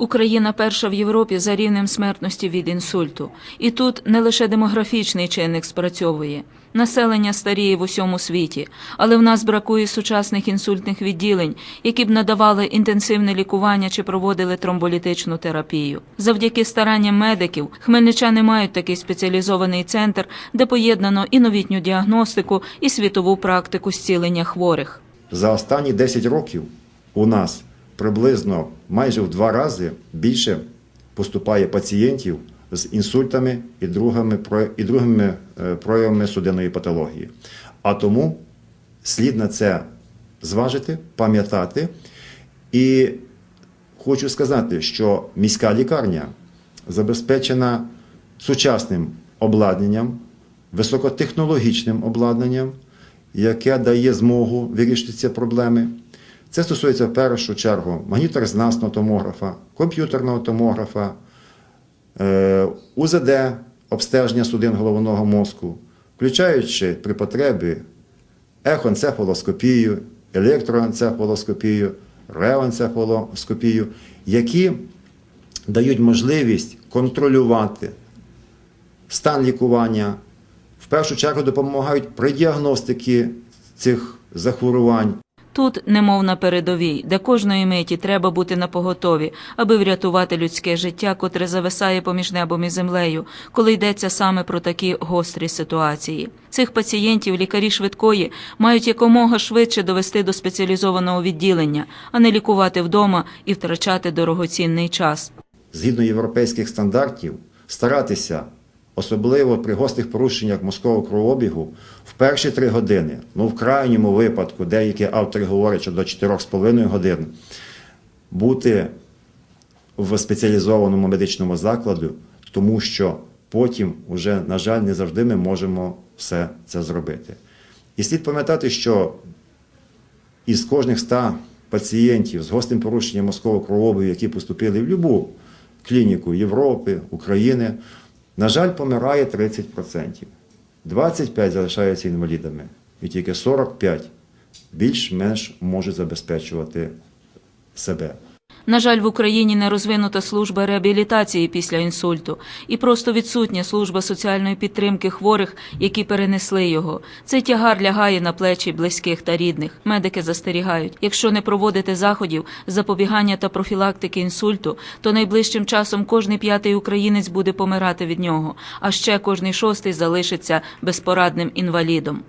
Україна перша в Європі за рівнем смертності від інсульту. І тут не лише демографічний чинник спрацьовує. Населення старіє в усьому світі, але в нас бракує сучасних інсультних відділень, які б надавали інтенсивне лікування чи проводили тромболітичну терапію. Завдяки старанням медиків хмельничани мають такий спеціалізований центр, де поєднано і новітню діагностику, і світову практику зцілення хворих. За останні 10 років у нас приблизно майже в два рази більше поступає пацієнтів з інсультами і другими, і другими е, проявами судинної патології. А тому слід на це зважити, пам'ятати. І хочу сказати, що міська лікарня забезпечена сучасним обладнанням, високотехнологічним обладнанням, яке дає змогу вирішити ці проблеми. Це стосується в першу чергу магніторезонансного томографа, комп'ютерного томографа, е, УЗД, обстеження судин головного мозку, включаючи при потребі ехоенцефалоскопію, електроенцефалоскопію, реоенцефалоскопію, які дають можливість контролювати стан лікування, в першу чергу допомагають при діагностиці цих захворювань. Тут, немов на передовій, де кожної миті треба бути на поготові, аби врятувати людське життя, котре зависає поміж небом і землею, коли йдеться саме про такі гострі ситуації. Цих пацієнтів лікарі швидкої мають якомога швидше довести до спеціалізованого відділення, а не лікувати вдома і втрачати дорогоцінний час. згідно європейських стандартів, старатися, особливо при гострих порушеннях мозкового кровообігу, в перші три години, ну в крайньому випадку, деякі автори говорять, що до 4,5 годин, бути в спеціалізованому медичному закладі, тому що потім, уже, на жаль, не завжди ми можемо все це зробити. І слід пам'ятати, що із кожних 100 пацієнтів з гострим порушенням мозкового кровообігу, які поступили в будь-яку клініку Європи, України, на жаль, помирає 30%. 25 залишаються інвалідами, і тільки 45 більш-менш можуть забезпечувати себе. На жаль, в Україні не розвинута служба реабілітації після інсульту і просто відсутня служба соціальної підтримки хворих, які перенесли його. Цей тягар лягає на плечі близьких та рідних. Медики застерігають, якщо не проводити заходів запобігання та профілактики інсульту, то найближчим часом кожний п'ятий українець буде помирати від нього, а ще кожний шостий залишиться безпорадним інвалідом.